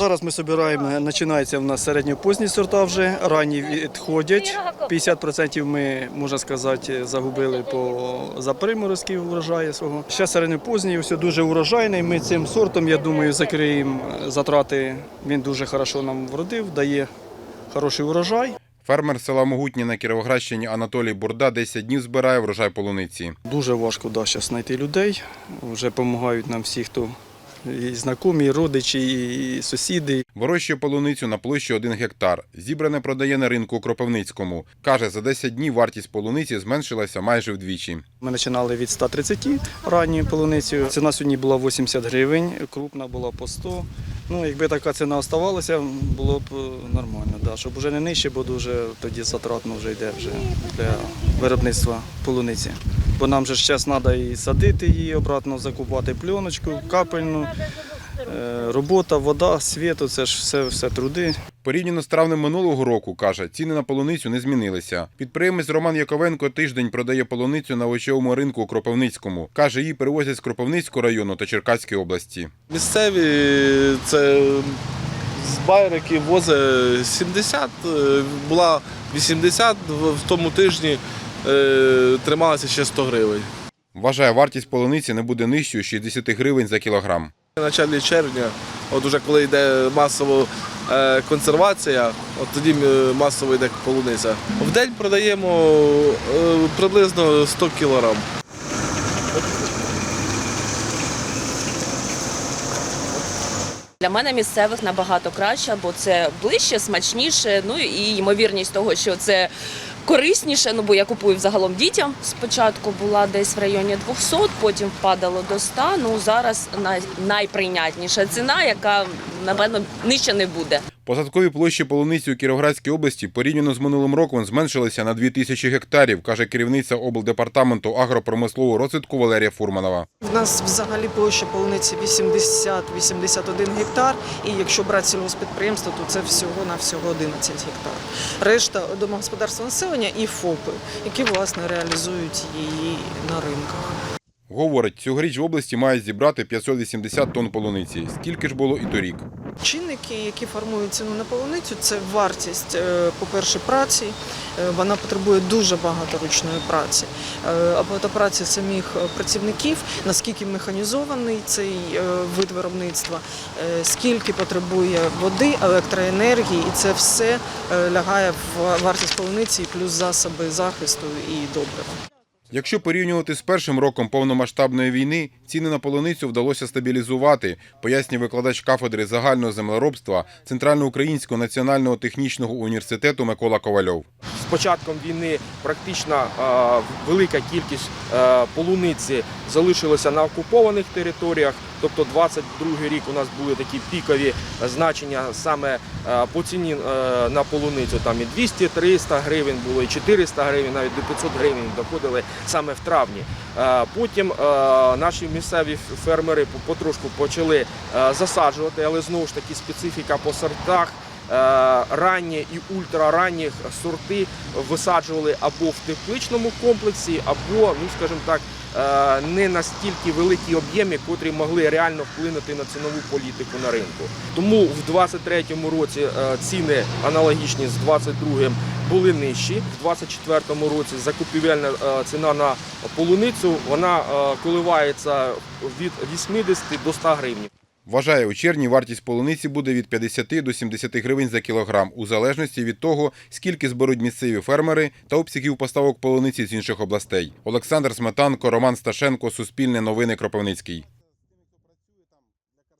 Зараз ми збираємо, починається в нас середньопозні сорта вже, ранні відходять. 50% ми, можна сказати, загубили по за приморозків врожаю свого. Ще середньопозній, все дуже урожайний. Ми цим сортом, я думаю, закриємо затрати. Він дуже хорошо нам вродив, дає хороший урожай. Фермер села Могутні на Кіровоградщині Анатолій Бурда 10 днів збирає врожай полуниці. Дуже важко да, зараз знайти людей. Вже допомагають нам всі, хто і знайомі, і родичі, і сусіди. Вирощує полуницю на площі 1 гектар. Зібране продає на ринку у Кропивницькому. Каже, за 10 днів вартість полуниці зменшилася майже вдвічі. Ми починали від 130 ранньою полуницею. Ціна сьогодні була 80 гривень, крупна була по 100. Ну, якби така ціна оставалася, було б е, нормально, да. щоб вже не нижче, бо дуже тоді затратно вже йде вже для виробництва полуниці. Бо нам же зараз треба і садити її, обратно закупати пленочку, капельну, е, робота, вода, світ, це ж все, все труди. Порівняно з травнем минулого року, каже, ціни на полуницю не змінилися. Підприємець Роман Яковенко тиждень продає полуницю на овочевому ринку у Кропивницькому. Каже, її перевозять з Кропивницького району та Черкаської області. Місцеві це з байрики возить 70, е, була 80, в тому тижні трималася ще 100 гривень. Вважає, вартість полуниці не буде нижчою 60 гривень за кілограм. На началі червня, от уже коли йде масово е, консервація, от тоді е, масово йде полуниця. В день продаємо е, приблизно 100 кілограм. Для мене місцевих набагато краще, бо це ближче, смачніше. Ну і ймовірність того, що це корисніше. Ну бо я купую взагалом дітям. Спочатку була десь в районі 200, потім впадало до 100. Ну зараз най- найприйнятніша ціна, яка напевно нижче не буде. Посадкові площі полуниці у Кіровоградській області порівняно з минулим роком зменшилися на 2 тисячі гектарів, каже керівниця облдепартаменту агропромислового розвитку Валерія Фурманова. У нас взагалі площа полуниці 80-81 гектар, і якщо брати сільгоспідприємство, то це всього на всього 11 гектар. Решта домогосподарства населення і ФОПи, які власне реалізують її на ринках. Говорить, цьогоріч в області мають зібрати 580 тонн полуниці. Скільки ж було і торік? Чинники, які формують ціну на полуницю, це вартість, е, по-перше, праці. Е, Вона потребує дуже багато ручної праці. Е, Оплата праці самих працівників, наскільки механізований цей вид виробництва, скільки потребує води, електроенергії, і це все лягає в вартість полуниці, плюс засоби захисту і добрива. Якщо порівнювати з першим роком повномасштабної війни, ціни на полуницю вдалося стабілізувати, пояснює викладач кафедри загального землеробства Центральноукраїнського національного технічного університету Микола Ковальов. Початком війни практично е, велика кількість е, полуниці залишилася на окупованих територіях. Тобто 22 рік у нас були такі пікові значення саме е, по ціні на полуницю. Там і 200-300 гривень було, і 400 гривень, навіть до 500 гривень доходили саме в травні. Потім наші місцеві фермери потрошку почали засаджувати, але знову ж таки специфіка по сортах. Е, ранні і ультраранні сорти висаджували або в тепличному комплексі, або, ну скажімо так, е, не настільки великі об'єми, котрі могли реально вплинути на цінову політику на ринку. Тому в 2023 році е, ціни аналогічні з 2022 були нижчі. В 2024 році закупівельна ціна на полуницю вона коливається від 80 до 100 гривень. Вважає, у червні вартість полуниці буде від 50 до 70 гривень за кілограм, у залежності від того, скільки зберуть місцеві фермери та обсягів поставок полуниці з інших областей. Олександр Сметанко, Роман Сташенко, Суспільне новини Кропивницький.